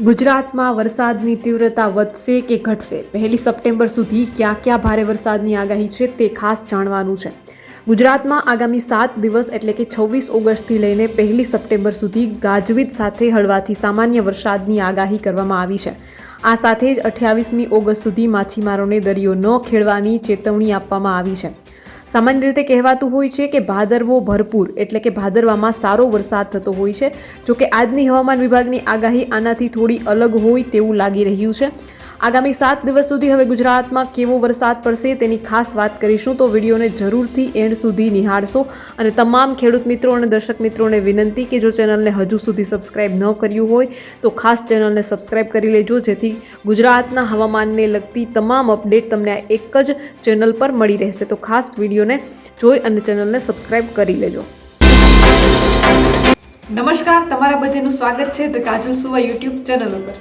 ગુજરાતમાં વરસાદની તીવ્રતા વધશે કે ઘટશે? પહેલી સપ્ટેમ્બર સુધી ક્યાં ક્યાં ભારે વરસાદની આગાહી છે તે ખાસ જાણવાનું છે. ગુજરાતમાં આગામી સાત દિવસ એટલે કે છવ્વીસ ઓગસ્ટથી લઈને પહેલી સપ્ટેમ્બર સુધી ગાજવીજ સાથે હળવાથી સામાન્ય વરસાદની આગાહી કરવામાં આવી છે. આ સાથે જ અઠ્યાવીસમી ઓગસ્ટ સુધી માછીમારોને દરિયો ન ખેડવાની ચેતવણી આપવામાં આવી છે. સામાન્ય રીતે કહેવાતું હોય છે કે ભાદરવો ભરપૂર, એટલે કે ભાદરવામાં સારો વરસાદ થતો હોય છે. જોકે આજની હવામાન વિભાગની આગાહી આનાથી થોડી અલગ હોય તેવું લાગી રહ્યું છે. આગામી સાત દિવસ સુધી હવે ગુજરાતમાં કેવો વરસાદ પડશે તેની ખાસ વાત કરીશું તો વિડીયોને જરૂરથી એન્ડ સુધી નિહાળશો. અને તમામ ખેડૂત મિત્રો અને દર્શક મિત્રોને વિનંતી કે જો ચેનલને હજુ સુધી સબસ્ક્રાઇબ ન કર્યું હોય તો ખાસ ચેનલને સબસ્ક્રાઇબ કરી લેજો, જેથી ગુજરાતના હવામાનને લગતી તમામ અપડેટ તમને આ એક જ ચેનલ પર મળી રહેશે. તો ખાસ વિડીયોને જોઈ અને ચેનલને સબસ્ક્રાઇબ કરી લેજો. નમસ્કાર, તમારા બધાનું સ્વાગત છે ધ કાજલ સુવા યુટ્યુબ ચેનલ ઉપર.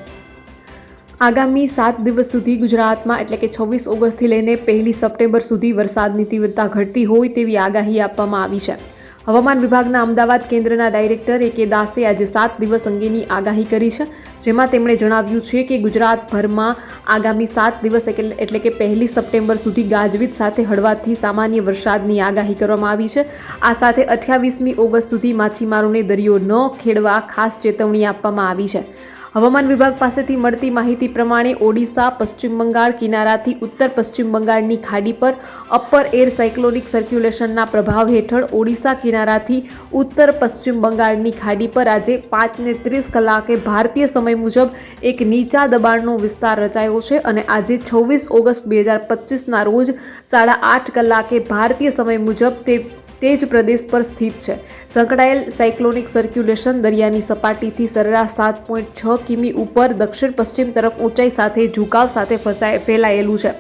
આગામી સાત દિવસ સુધી ગુજરાતમાં એટલે કે છવ્વીસ ઓગસ્ટથી લઈને પહેલી સપ્ટેમ્બર સુધી વરસાદની તીવ્રતા ઘટતી હોય તેવી આગાહી આપવામાં આવી છે. હવામાન વિભાગના અમદાવાદ કેન્દ્રના ડાયરેક્ટર એ કે દાસે આજે સાત દિવસ અંગેની આગાહી કરી છે, જેમાં તેમણે જણાવ્યું છે કે ગુજરાતભરમાં આગામી સાત દિવસ એટલે કે પહેલી સપ્ટેમ્બર સુધી ગાજવીજ સાથે હળવાથી સામાન્ય વરસાદની આગાહી કરવામાં આવી છે. આ સાથે અઠ્યાવીસમી ઓગસ્ટ સુધી માછીમારોને દરિયો ન ખેડવા ખાસ ચેતવણી આપવામાં આવી છે. હવામાન વિભાગ પાસેથી મળતી માહિતી પ્રમાણે ઓડિશા, પશ્ચિમ બંગાળ કિનારાથી ઉત્તર પશ્ચિમ બંગાળની ખાડી પર અપર એર સાયક્લોનિક સર્ક્યુલેશનના પ્રભાવ હેઠળ ઓડિશા કિનારાથી ઉત્તર પશ્ચિમ બંગાળની ખાડી પર આજે પાંચને ત્રીસ કલાકે ભારતીય સમય મુજબ એક નીચા દબાણનો વિસ્તાર રચાયો છે અને આજે છવ્વીસ ઓગસ્ટ બે હજાર પચીસના રોજ સાડા આઠ કલાકે ભારતીય સમય મુજબ તે તે જ પ્રદેશ પર સ્થિત છે. સંકળાયેલ સાયક્લોનિક સર્ક્યુલેશન દરિયાની સપાટીથી સરેરાશ સાત પોઈન્ટ છ કિમી ઉપર દક્ષિણ પશ્ચિમ તરફ ઊંચાઈ સાથે ઝુકાવ સાથે ફસાય, ફેલાયેલું છે.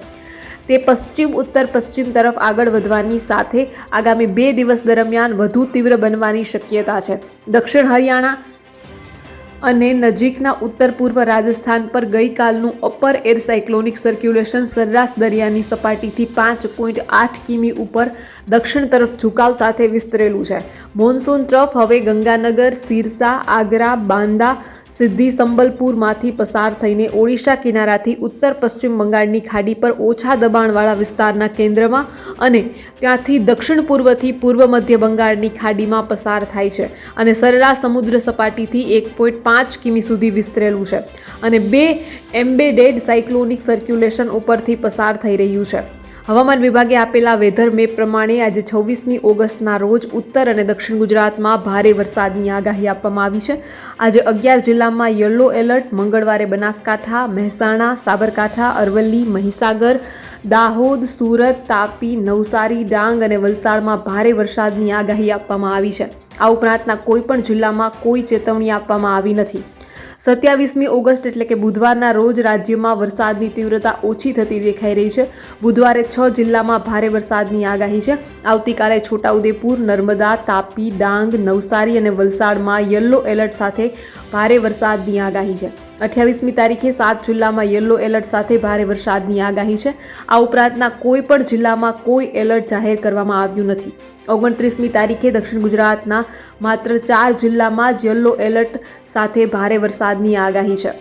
તે પશ્ચિમ, ઉત્તર પશ્ચિમ તરફ આગળ વધવાની સાથે આગામી બે દિવસ દરમિયાન વધુ તીવ્ર બનવાની શક્યતા છે. દક્ષિણ હરિયાણા અને નજીકના ઉત્તર પૂર્વ રાજસ્થાન પર ગઈકાલનું અપર એર સાયક્લોનિક સર્ક્યુલેશન સરેરાશ દરિયાની સપાટીથી પાંચ પોઈન્ટ આઠ કિમી ઉપર દક્ષિણ તરફ ઝુકાવ સાથે વિસ્તરેલું છે. મોન્સૂન ટ્રફ હવે ગંગાનગર, સિરસા, આગ્રા, બાંદા સિદ્ધી સંબલપુરમાંથી પસાર થઈને ઓડિશા કિનારાથી ઉત્તર પશ્ચિમ બંગાળની ખાડી પર ઓછા દબાણવાળા વિસ્તારના કેન્દ્રમાં અને ત્યાંથી દક્ષિણ પૂર્વથી પૂર્વ મધ્ય બંગાળની ખાડીમાં પસાર થાય છે અને સરેરાશ સમુદ્ર સપાટીથી એક પોઈન્ટ પાંચ કિમી સુધી વિસ્તરેલું છે અને બે એમ્બેડેડ સાયક્લોનિક સર્ક્યુલેશન ઉપરથી પસાર થઈ રહ્યું છે. હવામાન વિભાગે આપેલા વેધર મેપ પ્રમાણે આજે છવ્વીસમી ઓગસ્ટના રોજ ઉત્તર અને દક્ષિણ ગુજરાતમાં ભારે વરસાદની આગાહી આપવામાં આવી છે. આજે અગિયાર જિલ્લામાં યલો એલર્ટ, મંગળવારે બનાસકાંઠા, મહેસાણા, સાબરકાંઠા, અરવલ્લી, મહીસાગર, દાહોદ, સુરત, તાપી, નવસારી, ડાંગ અને વલસાડમાં ભારે વરસાદની આગાહી આપવામાં આવી છે. આ ઉપરાંતના કોઈપણ જિલ્લામાં કોઈ ચેતવણી આપવામાં આવી નથી. સત્યાવીસમી ઓગસ્ટ એટલે કે બુધવારના રોજ રાજ્યમાં વરસાદની તીવ્રતા ઓછી થતી દેખાઈ રહી છે. બુધવારે છ જિલ્લામાં ભારે વરસાદની આગાહી છે. આવતીકાલે છોટાઉદેપુર, નર્મદા, તાપી, ડાંગ, નવસારી અને વલસાડમાં યલો એલર્ટ સાથે ભારે વરસાદની આગાહી છે. અઠ્યાવીસમી તારીખે સાત જિલ્લામાં યલો એલર્ટ સાથે ભારે વરસાદની આગાહી છે. આ ઉપરાંતના કોઈ પણ જિલ્લામાં કોઈ એલર્ટ જાહેર કરવામાં આવ્યું નથી. ઓગણત્રીસમી તારીખે દક્ષિણ ગુજરાતના માત્ર ચાર જિલ્લામાં જ યલો એલર્ટ સાથે ભારે વરસાદની આગાહી છે.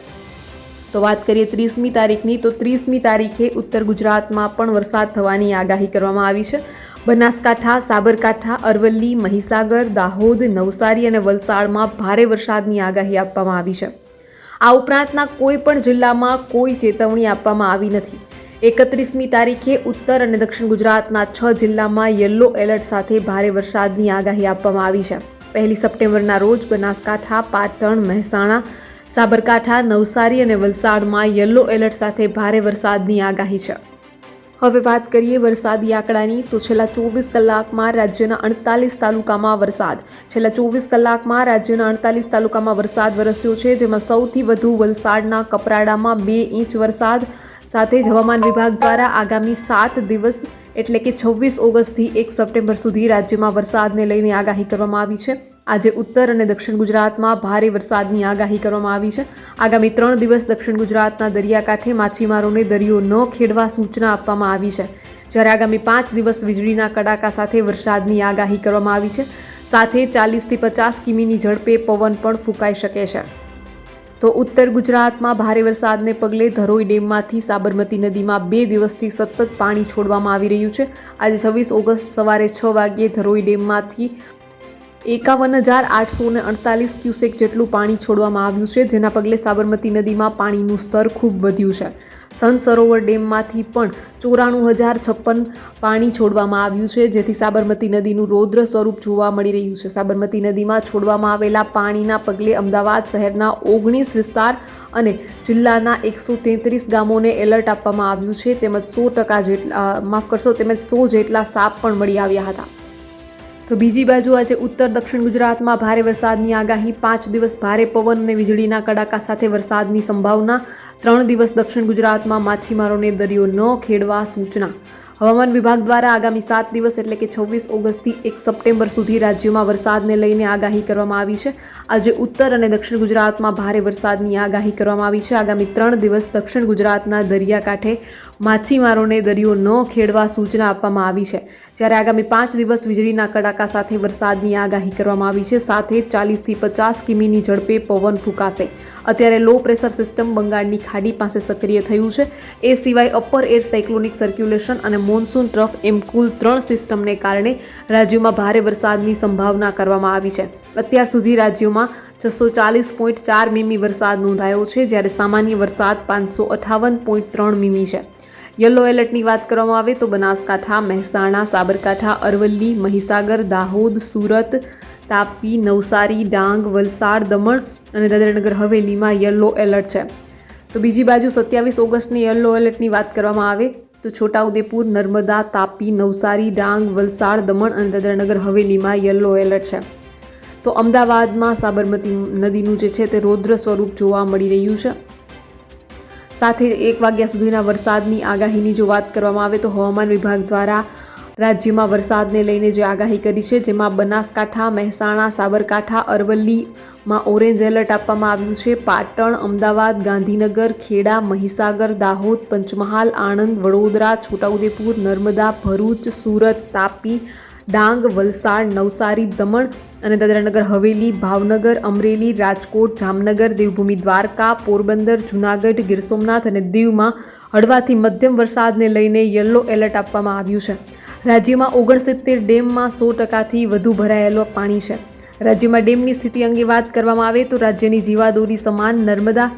તો વાત કરીએ ત્રીસમી તારીખની, તો ત્રીસમી તારીખે ઉત્તર ગુજરાતમાં પણ વરસાદ થવાની આગાહી કરવામાં આવી છે. બનાસકાંઠા, સાબરકાંઠા, અરવલ્લી, મહીસાગર, દાહોદ, નવસારી અને વલસાડમાં ભારે વરસાદની આગાહી આપવામાં આવી છે. આ ઉપરાંતના કોઈ પણ જિલ્લામાં કોઈ ચેતવણી આપવામાં આવી નથી. એકત્રીસમી તારીખે ઉત્તર અને દક્ષિણ ગુજરાતના છ જિલ્લામાં યલો એલર્ટ સાથે ભારે વરસાદની આગાહી આપવામાં આવી છે. પહેલી સપ્ટેમ્બરના રોજ બનાસકાંઠા, પાટણ, મહેસાણા, સાબરકાંઠા, નવસારી અને વલસાડમાં યલો એલર્ટ સાથે ભારે વરસાદની આગાહી છે. હવે વાત કરીએ વરસાદી આંકડાની, તો છેલ્લા ચોવીસ કલાકમાં રાજ્યના અડતાલીસ તાલુકામાં વરસાદ. છેલ્લા ચોવીસ કલાકમાં રાજ્યના અડતાલીસ તાલુકામાં વરસાદ વરસ્યો છે, જેમાં સૌથી વધુ વલસાડના કપરાડામાં બે ઇંચ વરસાદ, સાથે જ હવામાન વિભાગ દ્વારા આગામી સાત દિવસ, એટલે કે છવ્વીસ ઓગસ્ટથી એક સપ્ટેમ્બર સુધી રાજ્યમાં વરસાદને લઈને આગાહી કરવામાં આવી છે. આજે ઉત્તર અને દક્ષિણ ગુજરાતમાં ભારે વરસાદની આગાહી કરવામાં આવી છે. આગામી ત્રણ દિવસ દક્ષિણ ગુજરાતના દરિયાકાંઠે માછીમારોને દરિયો ન ખેડવા સૂચના આપવામાં આવી છે. જ્યારે આગામી પાંચ દિવસ વીજળીના કડાકા સાથે વરસાદની આગાહી કરવામાં આવી છે. સાથે ચાલીસથી પચાસ કિમીની ઝડપે પવન પણ ફૂંકાઈ શકે છે. તો ઉત્તર ગુજરાતમાં ભારે વરસાદને પગલે ધરોઈ ડેમમાંથી સાબરમતી નદીમાં બે દિવસથી સતત પાણી છોડવામાં આવી રહ્યું છે. આજે છવ્વીસ ઓગસ્ટ સવારે છ વાગ્યે ધરોઈ ડેમમાંથી એકાવન હજાર આઠસો ને અડતાલીસ ક્યુસેક જેટલું પાણી છોડવામાં આવ્યું છે, જેના પગલે સાબરમતી નદીમાં પાણીનું સ્તર ખૂબ વધ્યું છે. સંત સરોવર ડેમમાંથી પણ ચોરાણું હજાર છપ્પન પાણી છોડવામાં આવ્યું છે, જેથી સાબરમતી નદીનું રૌદ્ર સ્વરૂપ જોવા મળી રહ્યું છે. સાબરમતી નદીમાં છોડવામાં આવેલા પાણીના પગલે અમદાવાદ શહેરના ઓગણીસ વિસ્તાર અને જિલ્લાના એકસો તેત્રીસ ગામોને એલર્ટ આપવામાં આવ્યું છે. તેમજ સો ટકા જેટલા, માફ કરશો, તેમજ સો જેટલા સાપ પણ મળી આવ્યા હતા. તો બીજી બાજુ આજે ઉત્તર દક્ષિણ ગુજરાતમાં ભારે વરસાદની આગાહી. પાંચ દિવસ ભારે પવન અને વીજળીના કડાકા સાથે વરસાદની સંભાવના. ત્રણ દિવસ દક્ષિણ ગુજરાતમાં માછીમારોને દરિયો ન ખેડવા સૂચના. હવામાન વિભાગ દ્વારા આગામી સાત દિવસ એટલે કે છવ્વીસ ઓગસ્ટથી એક સપ્ટેમ્બર સુધી રાજ્યમાં વરસાદને લઈને આગાહી કરવામાં આવી છે. આજે ઉત્તર અને દક્ષિણ ગુજરાતમાં ભારે વરસાદની આગાહી કરવામાં આવી છે. આગામી ત્રણ દિવસ દક્ષિણ ગુજરાતના દરિયાકાંઠે માછીમારોને દરિયો ન ખેડવા સૂચના આપવામાં આવી છે. જ્યારે આગામી પાંચ દિવસ વીજળીના કડાકા સાથે વરસાદની આગાહી કરવામાં આવી છે, સાથે ચાલીસથી પચાસ કિમીની ઝડપે પવન ફૂંકાશે. અત્યારે લો પ્રેશર સિસ્ટમ બંગાળની ખાડી પાસે સક્રિય થયું છે. એ સિવાય અપર એર સાયક્લોનિક સર્ક્યુલેશન અને મોન્સૂન ટ્રફ એમ કુલ ત્રણ સિસ્ટમને કારણે રાજ્યોમાં ભારે વરસાદની સંભાવના કરવામાં આવી છે. અત્યાર સુધી રાજ્યોમાં છસો ચાલીસ પોઈન્ટ ચાર મીમી વરસાદ નોંધાયો છે, જ્યારે સામાન્ય વરસાદ પાંચસો અઠાવન પોઈન્ટ ત્રણ મીમી છે. યલો એલર્ટની વાત કરવામાં આવે તો બનાસકાંઠા, મહેસાણા, સાબરકાંઠા, અરવલ્લી, મહીસાગર, દાહોદ, સુરત, તાપી, નવસારી, ડાંગ, વલસાડ, દમણ અને દાદરાનગર હવેલીમાં યલો એલર્ટ છે. તો બીજી બાજુ સત્યાવીસ ઓગસ્ટની યલો એલર્ટની વાત કરવામાં આવે તો છોટાઉદેપુર, નર્મદા, તાપી, નવસારી, ડાંગ, વલસાડ, દમણ અને દાદરાનગર હવેલીમાં યલો એલર્ટ છે. તો અમદાવાદમાં સાબરમતી નદીનું જે છે તે રૌદ્ર સ્વરૂપ જોવા મળી રહ્યું છે. સાથે એક વાગ્યા સુધીના વરસાદની આગાહીની જો વાત કરવામાં આવે તો હવામાન વિભાગ દ્વારા રાજ્યમાં વરસાદને લઈને જે આગાહી કરી છે, જેમાં બનાસકાંઠા, મહેસાણા, સાબરકાંઠા, અરવલ્લીમાં ઓરેન્જ એલર્ટ આપવામાં આવ્યું છે. પાટણ, અમદાવાદ, ગાંધીનગર, ખેડા, મહીસાગર, દાહોદ, પંચમહાલ, આણંદ, વડોદરા, છોટાઉદેપુર, નર્મદા, ભરૂચ, સુરત, તાપી ડાંગ, વલસાડ, નવસારી, દમણ અને દાદરાનગર, હવેલી, ભાવનગર, અમરેલી, રાજકોટ, જામનગર, દેવભૂમિ, દ્વારકા, પોરબંદર, જૂનાગઢ, ગીર સોમનાથ અને દીવમાં હળવાથી મધ્યમ વરસાદને લઈને યલો એલર્ટ આપવામાં આવ્યું છે. રાજ્યમાં ઓગણસિત્તેર ડેમમાં સો ટકાથી વધુ ભરાયેલો પાણી છે. રાજ્યમાં ડેમની સ્થિતિ અંગે વાત કરવામાં આવે તો રાજ્યની જીવાદોરી સમાન નર્મદા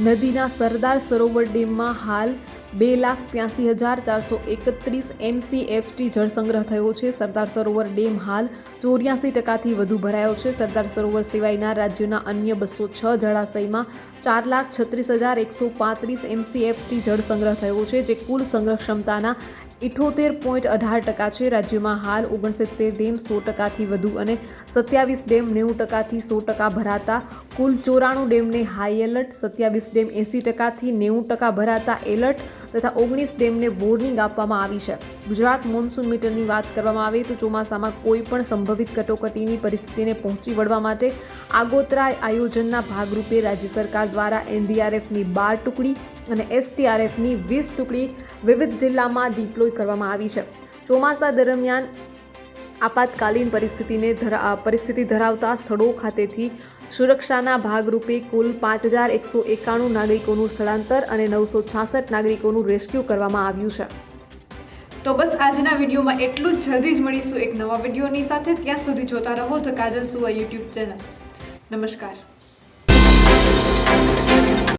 નદીના સરદાર સરોવર ડેમમાં હાલ બે લાખ ત્યાસી હજાર ચારસો એકત્રીસ એમસીએફટી જળસંગ્રહ થયો છે. સરદાર સરોવર ડેમ હાલ ચોર્યાસી ટકાથી વધુ ભરાયો છે. સરદાર સરોવર સિવાયના રાજ્યોના અન્ય બસો છ જળાશયમાં ચાર લાખ છત્રીસ હજાર એકસો પાંત્રીસ એમસીએફટી જળસંગ્રહ થયો છે, જે કુલ સંગ્રહ ક્ષમતાના ઇઠોતેર પોઈન્ટ અઢાર ટકા છે. રાજ્યમાં હાલ ઓગણસિત્તેર ડેમ સો ટકાથી વધુ અને સત્યાવીસ ડેમ નેવું ટકાથી સો ટકા ભરાતા. કુલ ચોરાણું ડેમને હાઈ એલર્ટ, સત્યાવીસ ડેમ એંસી ટકાથી નેવું ટકા ભરાતા એલર્ટ તથા ઓગણીસ ડેમને વોર્નિંગ આપવામાં આવી છે. ગુજરાત મોન્સૂન મીટરની વાત કરવામાં આવે તો ચોમાસામાં કોઈ પણ સંભવિત કટોકટીની પરિસ્થિતિને પહોંચી વળવા માટે આગોતરા આયોજનના ભાગરૂપે રાજ્ય સરકાર દ્વારા એનડીઆરએફની બાર ટુકડી અને એસટીઆરએફની વીસ ટુકડી વિવિધ જિલ્લામાં ડિપ્લોય કરવામાં આવી છે. ચોમાસા દરમિયાન આપાતકાલીન પરિસ્થિતિને ધરા પરિસ્થિતિ ધરાવતા સ્થળો ખાતેથી સુરક્ષાના ભાગરૂપે કુલ પાંચ હજાર એકસો એકાણું નાગરિકોનું સ્થળાંતર અને નવસો છાસઠ નાગરિકોનું રેસ્ક્યુ કરવામાં આવ્યું છે. તો બસ આજના વિડીયોમાં એટલું જ. જલ્દી જ મળીશું એક નવા વિડીયોની સાથે. ત્યાં સુધી જોતા રહો ધ કાજલ સુવા યુટ્યુબ ચેનલ. નમસ્કાર.